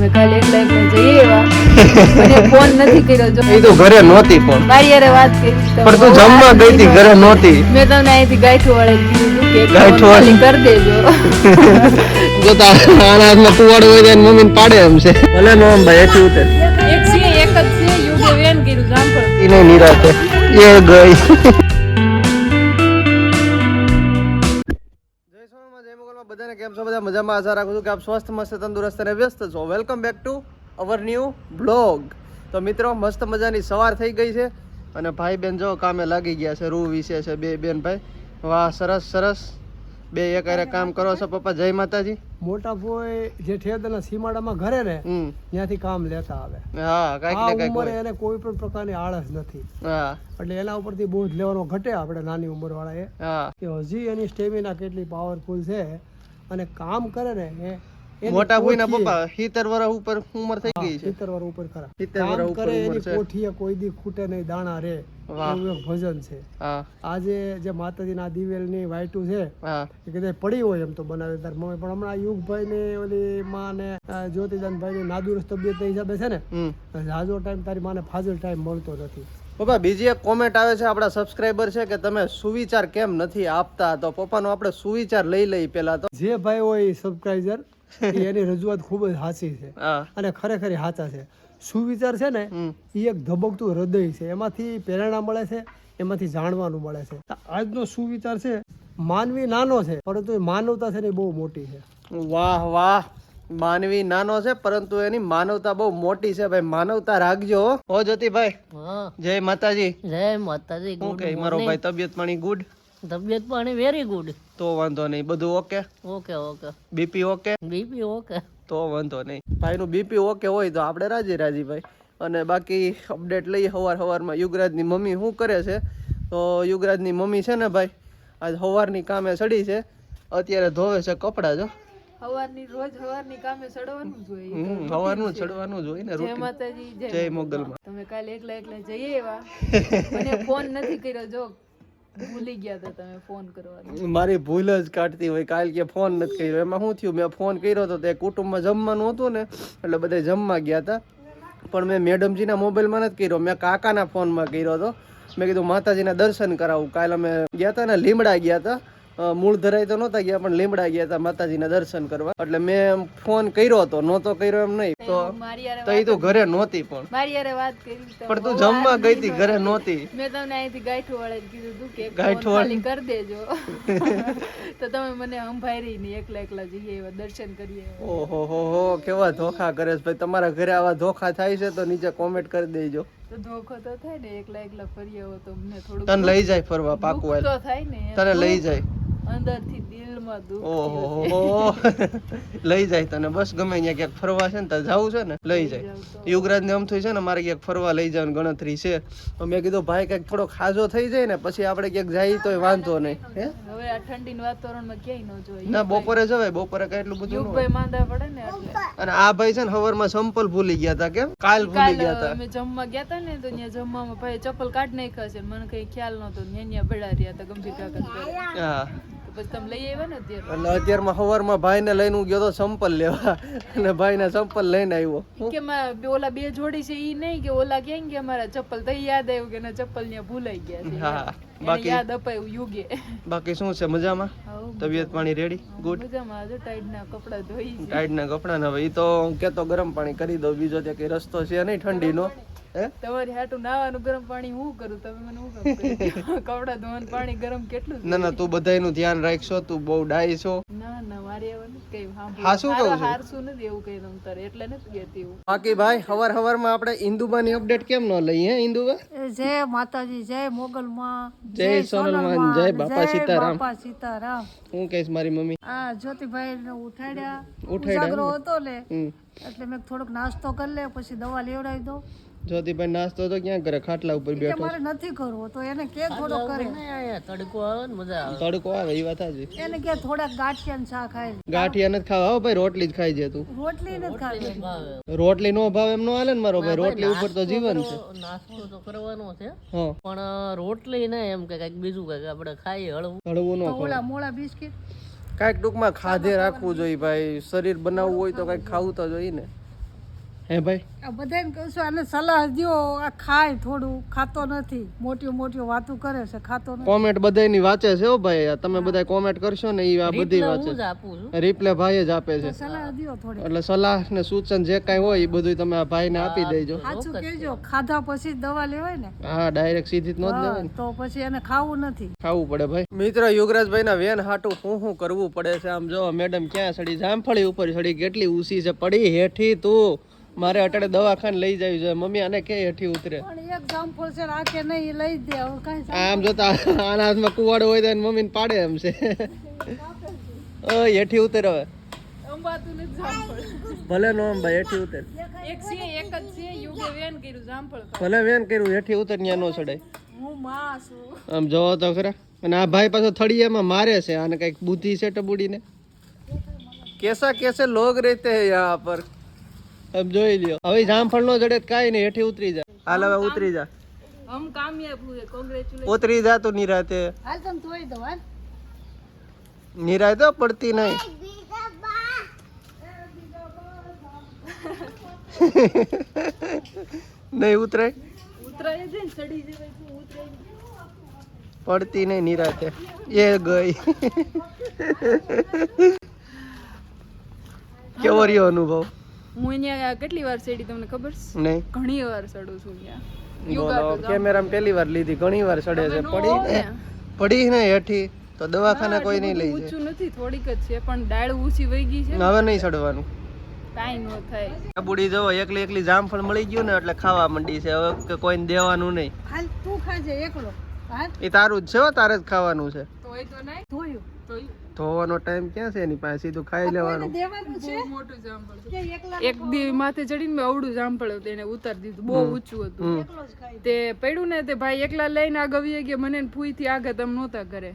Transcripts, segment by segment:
તમે કાલે એકલા એકલા જઈએ એવા. ફોન નથી કર્યો જો. એ તો ઘરે નહોતી પણ મારી યારે વાત કરી પણ તું જમવા ગઈ હતી ઘરે નહોતી. મેં તમને અહીંથી ગાંઠું વાળે કીધું કે ગાંઠું વાળી. કરી દેજો. જો તારા હાથમાં તુવાડ હોય તો મમ્મી પાડે એમ છે. ભલે નો ભાઈ એથી ઉતર. એક છે એક જ છે યુગે વેન કર્યું જામફળ એને નિરાતે એ ગઈ. જય કેમ છો બધા? મજામાં? આશા રાખું છું કે આપ સ્વસ્થ મસ્ત તંદુરસ્ત અને વ્યસ્ત છો. Welcome back to our new blog તો મિત્રો મસ્ત મજાની સવાર થઈ ગઈ છે અને ભાઈ બેન જો કામે લાગી ગયા છે રૂ વિશે છે બે બેન ભાઈ. વાહ સરસ સરસ. બે એક અરે કામ કરો છો પપ્પા. જય માતાજી. મોટા ભોય જે ઠેદરના સીમાડામાં ઘરે ને ત્યાંથી કામ લેતા આવે. હા કાઈક ને કાઈક ઉંમરે એને કોઈ પણ પ્રકારની આળસ નથી. હા. એટલે એના ઉપરથી બોજ લેવાનો ઘટે આપણે નાની ઉંમર વાળા એ હા. કે હજી એની સ્ટેમિના કેટલી પાવરફુલ છે અને કામ કરે ને એ મોટા ભાઈના ના પપ્પા સિત્તેર વર્ષ ઉપર ઉંમર થઈ ગઈ છે. સિત્તેર વર્ષ ઉપર ખરા. 70 કામ વર્ષ ઉપર કરે એની. કોઠીએ કોઈ દી ખૂટે નહીં દાણા રે. એવું એક ભજન છે. આજે જે માતાજીના દિવેલ દિવેલની વાયટુ છે એ કદાચ પડી હોય એમ તો બનાવે તાર મમ્મી. પણ હમણાં યુગભાઈ ને ઓલી માં ને જ્યોતિદાનભાઈ ની નાદુરસ્ત તબિયત હિસાબે છે ને રાજો ઝાઝો ટાઈમ તારી માને ફાજલ ટાઈમ મળતો નથી. પપ્પા બીજી એક કોમેન્ટ આવે છે આપણા સબસ્ક્રાઈબર છે કે તમે સુવિચાર કેમ નથી આપતા? તો પપ્પાનો આપણે સુવિચાર લઈ લઈ પેલા તો. જે ભાઈ હોય સબસ્ક્રાઈબર એની રજૂઆત ખૂબ જ સાચી છે અને ખરેખર હાચા સાચા છે. સુવિચાર છે ને એ એક ધબકતું હૃદય છે. એમાંથી પ્રેરણા મળે છે એમાંથી જાણવાનું મળે છે. આજનો સુવિચાર છે માનવી નાનો છે પરંતુ એ માનવતા છે ને બહુ મોટી છે. વાહ વાહ. માનવી નાનો છે પરંતુ એની માનવતા બહુ મોટી છે. ભાઈ માનવતા રાખજો હો. જ્યોતિભાઈ. જય માતાજી. જય માતાજી કે મારો ભાઈ તબિયત પાણી ગુડ? તબિયત પાણી વેરી ગુડ તો વાંધો નહીં. બધું okay? Okay okay. BP okay? BP okay. તો વાંધો નહીં. ભાઈનું બીપી ઓકે હોય તો આપણે રાજી રાજી ભાઈ. અને બાકી અપડેટ લઈએ સવાર સવારમાં યુગરાજની મમ્મી શું કરે છે? તો યુગરાજની મમ્મી છે ને ભાઈ આજ સવારની કામે ચડી છે. અત્યારે ધોવે છે કપડાં જો. સવારની રોજ સવારની કામે ચડવાનું જોઈએ હોય સવારનું ચડવાનું જોઈએ ને જય માતાજી જય મોગલમાં તમે કાલે એકલા એકલા જઈએ એવા મને ફોન નથી કર્યો જો ભૂલી ગયા હતા તમે ફોન કરવાનો. મારી ભૂલ જ કાઢતી હોય કાલ કે ફોન નથી કર્યો. એમાં શું થયું? મેં ફોન કર્યો તો તે કુટુંબમાં જમવાનું હતું ને એટલે બધા જમવા ગયા હતા. પણ મેં મેડમજીના મોબાઈલમાં નથી કર્યો. મેં કાકાના ફોનમાં કર્યો હતો. મેં કીધું માતાજીના દર્શન કરાવું. કાલ અમે ગયા હતા ને લીમડા ગયા હતા. મૂળ ધરાય તો નહોતા ગયા પણ લીમડા ગયા હતા માતાજીના દર્શન કરવા. એટલે મેં ફોન કર્યો હતો નહોતો કર્યો એમ નહીં. તો તો એ તો ઘરે નહોતી પણ. મારી યારે વાત કરી પણ તું જમવા ગઈ હતી ઘરે નહોતી. મેં તમને અહીંથી ગાંઠો વાળે કીધું તું કે ગાંઠો વાળી કરી દેજો. તો તમે મને સંભાળી ને એકલા એકલા જઈએ એવા દર્શન કરીએ ઓહો હો હો કેવા ધોખા કરે છે. ભાઈ તમારા ઘરે આવા ધોખા થાય છે તો નીચે કોમેન્ટ કરી દેજો. ધોખો તો થાય ને એકલા એકલા ફરી આવો તો અમને થોડું તને લઈ જાય ફરવા પાકું તો થાય ને. તને લઈ જાય. અંદરથી દિલમાં દુઃખ ઓહો. લઈ જાય તને. બસ ગમે ત્યાં ક્યાંક ફરવા છે ને તો જવું છે ને. લઈ જાય. યુગરાજ ને આમ થયું છે ને મારે ક્યાંક ફરવા લઈ જવાની ગણતરી છે. તો મેં કીધું ભાઈ કંઈક થોડો ખાજો થઈ જાય ને પછી આપણે ક્યાંક જઈએ તોય વાંધો નહીં. હે? હવે આ ઠંડીના વાતાવરણમાં ક્યાંય ન જોઈએ. ના બપોરે જવાય. બપોરે કઈ એટલું બધું ભાઈ માંદા પડે ને એટલે. અને આ ભાઈ છે ને સવારમાં સંપલ ભૂલી ગયા હતા કેમ? કાલ ભૂલી ગયા હતા. અમે જમવા ગયા હતા ને તો ત્યાં જમવામાં ભાઈ ચપ્પલ કાઢ નાખ્યા છે. મને કઈ ખ્યાલ નતો ન્યા ન્યા પડ્યા રહ્યા હતા ગંભીર કાકા. હા. તો પછી તમે લઈ આવ્યા ને અત્યારે? એટલે અત્યારમાં સવારમાં ભાઈને લઈને હું ગયો તો સંપલ લેવા. અને ભાઈને સંપલ લઈને આવ્યો. કે ઓલા બે જોડી છે ઈ નહીં કે ઓલા ક્યાં ગયા મારા ચપ્પલ તો યાદ આવ્યું કે ચપ્પલ ત્યાં ભૂલાઈ ગયા છે. હા બાકી? યાદ અપાયું યુગે. બાકી શું છે મજામાં? તબિયત પાણી રેડી ગુડ મજામાં. આજે ટાઈડના કપડા ધોઈ છે. ટાઈટ ના કપડા ને હવે ઈ તો હું કેતો ગરમ પાણી કરી દઉં. બીજો ત્યાં કઈ રસ્તો છે નહીં ઠંડીનો? હે તમારી હાટું નાવાનું ગરમ પાણી હું કરું? તમે મને હું કરી ધોવાનું પાણી ગરમ કેટલું ના ના તું બધાયનું ધ્યાન રાખશો તું બહુ ડાય છો. ના ના મારે એવું નથી કઈ હા, શું કહું છું? નથી એવું કઈ તમ તારે એટલે નથી કહેતી હું. બાકી ભાઈ હવારમાં આપણે ઇન્દુબાની અપડેટ કેમ ન લઈએ હે ઇન્દુબા? જય માતાજી જય મોગલમાં જય સોનલમાન જય બાપા સીતારામ. બાપા સીતારામ. હું કહીશ મારી મમ્મી? આ જ્યોતિભાઈ ને ઉઠાડ્યા ઉઠાડ્યા હતો લે. એટલે મેં થોડોક નાસ્તો કરી લે પછી દવા લેવડાવી દો જ્યોતિભાઈ નાસ્તો તો ક્યાં કરે? ખાટલા ઉપર બેઠો મારે નથી કરવો તો એને કે થોડો કરે. તડકો આવે ને મજા તડકો આવે એ વાત હાજી એને કે થોડા ગાંઠિયા શા ખાય ગાંઠિયા નથી ખાવા ભાઈ રોટલી જ ખાઈ જાય તું. રોટલી નથી ખાવી. રોટલી નો ભાવ એમ નો હાલે ને મારો ભાઈ રોટલી ઉપર તો જીવન છે. નાસ્તો તો કરવાનો છે. પણ રોટલી ને એમ કે કંઈક બીજું કંઈક આપણે ખાઈએ હળવું. હળવું નો ઓલા મોળા બિસ્કિટ? કંઈક ટૂંકમાં ખાધે રાખવું જોઈએ ભાઈ. શરીર બનાવવું હોય તો કંઈક ખાવું તો જોઈએ ને. હે ભાઈ? આ બધાને કહું છું આને સલાહ દો આ ખાય થોડું ખાતો નથી. મોટી મોટી વાતો કરે છે ખાતો નથી. કોમેન્ટ બધાયની વાંચે છે હો ભાઈ. તમે બધા કોમેન્ટ કરશો ને એ આ બધી વાંચે રિપ્લે ભાઈ જ આપે છે. સલાહ દો થોડી. એટલે સલાહ ને સૂચન જે કાઈ હોય એ બધું તમે આ ભાઈને આપી દેજો. સાચું કહેજો ખાધા પછી દવા લેવાય ને. હા ડાયરેક્ટ સીધી જ ન લેવાય તો પછી એને ખાવું નથી. ખાવું પડે ભાઈ. મિત્ર યુગરાજભાઈ ના વેન હાટું હું હું કરવું પડે છે? આમ જો મેડમ ક્યાં સડી? જામફળી ઉપર સડી. કેટલી ઊંચી છે? પડી હેઠી તું. મારે અટાડે દવાખાને લઈ જવી જોઈએ. મમ્મી આને કે હેઠી ઉતરે? પણ એક જામફળ છે આ નહીં લઈ દે હવે કાંઈ આમ જોતા આના હાથમાં કુવાડો હોય તો મમ્મી મમ્મીને પાડે એમ છે. ઓય હેઠી ઉતર હવે. અંબાતું નથી જામફળ ભલે નો અંબા ભાઈ હેઠી ઉતર. એક છે એક જ છે યુગે વેન કર્યું જામફળ ભલે વેન કર્યું હેઠી ઉતર ત્યાં નો ચડાય. હું માં છું. આમ જોવો તો ખરા. અને આ ભાઈ પાછો થળિયામાં મારે છે આને કંઈક બુદ્ધિ છે ટબુડીને. કેસા કેસે લોગ રહેતે હૈ યહાં પર? अब જોઈ લ્યો. હવે જામફળ નો જડે કાઈ નહીં હેઠી ઉતરી જા. હાલ હવે ઉતરી જા. હમ કામયાબ હુએ કોંગ્રેચ્યુલેશન ઉતરી જા તું નિરાતે. હાલ તમ ધોઈ દો હાલ. નિરાતે પડતી નહીં. નહીં ઉતરાય? ઉતરાય છે ને ચડી જવાય તો ઉતરાય પડતી નહીં નિરાતે. એ ગઈ. કેવો રહ્યો અનુભવ? હું અહીંયા કેટલી વાર ચડી તમને ખબર છે? નહીં ઘણી વાર ચડું છું અહીંયા. કેમેરા કેમેરામાં પહેલી વાર લીધી ઘણી વાર ચડે છે. પડી ને. પડી ને હેઠી તો દવાખાને કોઈ નહીં લઈ જાય. ઊંચું નથી થોડીક જ છે પણ ડાળ ઊંચી વહી ગઈ છે. હવે નહીં ચડવાનું કાઈ ન થાય. આ બુડી જવો એકલી એકલી જામફળ મળી ગયું ને એટલે ખાવા માંડી છે. હવે કોઈને દેવાનું નહીં. હાલ તું ખાજે એકલો. એ તારું જ છે હો તારે જ ખાવાનું છે. તોય તો નહીં. ધોયું. ધોવાનો ટાઈમ ક્યાં છે એની પાસે? સીધું ખાઈ લેવાનું. દેવાનું છે? મોટું જામફળ છે. એક દી માથે ચડીને મેં અવડું જામફળ હતું એને ઉતારી દીધું. બહુ ઊંચું હતું. એકલો જ ખાય તે પડ્યું ને તે ભાઈ એકલા લઈને આગળ કે મને ફૂઈ થી આગળ તમે નહોતા કરે.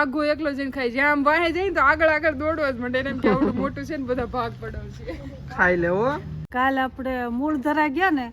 આગો એકલો જઈને ખાઈ જ્યાં આમ વાહે જાય ને તો આગળ આગળ દોડવા જ માંડે એમ કે આવડું મોટું છે ને બધા ભાગ પડાવશે. ખાઈ લેવો કાલ આપણે મૂળ ધરા ગયા ને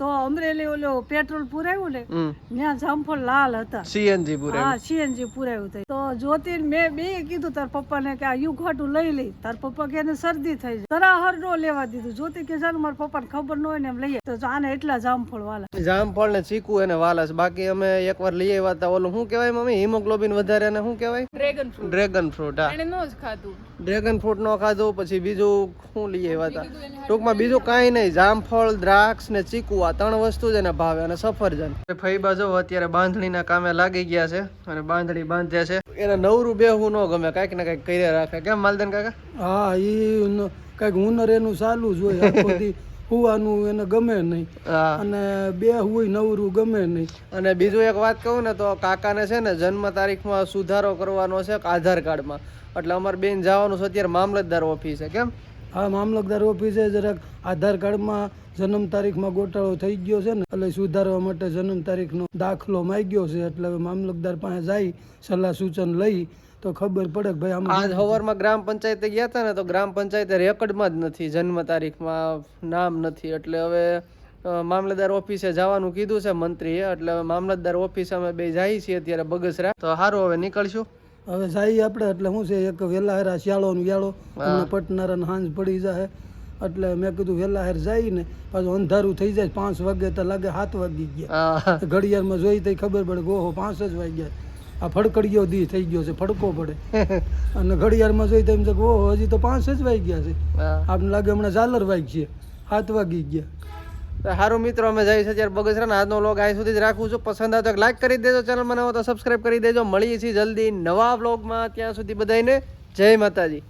તો અમરેલી ઓલો પેટ્રોલ પુરાવ્યું ને ત્યાં જામફળ લાલ હતા. સીએનજી પૂરે હા સીએનજી પુરાવ્યું હતું. તો જ્યોતિન મેં બે કીધું તાર પપ્પાને કે આ યુ ખાટું લઈ લઈ તાર પપ્પા કે એને શરદી થઈ જાય. તરાહર નો લેવા દીધું. જ્યોતિ કે જાણ મારા પપ્પાને ખબર ન હોય ને એમ લઈએ તો આને એટલા જામફળ વાલા. જામફળ ને ચીકુ એને વાલસ બાકી અમે એકવાર લઈ આવ્યા હતા. ઓલું શું કહેવાય મમ્મી? હિમોગ્લોબિન વધારે ને શું કહેવાય? Dragon fruit. ડ્રેગન ફ્રૂટ હા. એને નો જ ખાધું. ડ્રેગન ફ્રૂટ નો ખાધું પછી બીજું શું લઈ આવ્યા હતા? ટૂંકમાં બીજું કાંઈ નહીં. જામફળ દ્રાક્ષ ને ચીકુ આ ત્રણ વસ્તુ જ એને ભાવે અને સફરજન. ફઈબા જો અત્યારે બાંધણીના કામે લાગી ગયા છે અને બાંધણી બાંધે છે. એને નવરું બેહવું ન ગમે કાંઈક ને કાંઈક કરી રાખે. કેમ માલદન કાકા? હા એ કંઈક હુનર એનું ચાલુ જ હોય હુવાનું એને ગમે નહીં. અને બે હોય નવરું ગમે નહીં. અને બીજું એક વાત કહું ને તો કાકાને છે ને જન્મ તારીખમાં સુધારો કરવાનો છે આધાર કાર્ડમાં. એટલે અમારે બેન જવાનું છે અત્યારે મામલતદાર ઓફિસે કેમ? આ મામલતદાર ઓફિસે જરાક આધાર કાર્ડમાં જન્મ તારીખમાં ગોટાળો થઈ ગયો છે ને, એટલે સુધારવા માટે જન્મ તારીખનો દાખલો માંગ્યો છે, એટલે હવે મામલતદાર પાસે જાય, સલાહ સૂચન લઈ, તો ખબર પડે ભાઈ આમ આજ સવારમાં ગ્રામ પંચાયતે ગયા હતા ને, તો ગ્રામ પંચાયતે રેકર્ડમાં જ નથી જન્મ તારીખમાં, નામ નથી, એટલે હવે મામલતદાર ઓફિસે જવાનું કીધું છે મંત્રીએ, એટલે હવે મામલતદાર ઓફિસે અમે બે જઈએ છીએ અત્યારે બગસરા. તો સારું હવે નીકળશું. હવે જાય આપણે એટલે શું છે એક વહેલા હેરા શિયાળો ને વ્યાળો તમને પટનારા હાંજ પડી જાય. એટલે મેં કીધું વેલા હેર જાય ને પાછું અંધારું થઈ જાય પાંચ વાગે તો લાગે સાત વાગી ગયા. ઘડિયાળમાં જોઈ તો ખબર પડે ગોહો પાંચ જ વાગ્યા. આ ફડકડીયો દી થઈ ગયો છે ફડકો પડે. અને ઘડિયાળમાં જોઈ તો એમ છે ઓહો હજી તો પાંચ જ વાગ્યા છે. આપને લાગે હમણાં ઝાલર વાગી છે સાત વાગી ગયા. તો સારું મિત્રો, અમે જઈએ છીએ અત્યારે બગસરાના આજનો લોગ અહીં સુધી જ રાખું છું. પસંદ આવે તો લાઈક કરી દેજો ચેનલમાં નવો તો સબસ્ક્રાઈબ કરી દેજો. મળીએ છીએ જલ્દી નવા બ્લોગમાં ત્યાં સુધી બધાને જય માતાજી.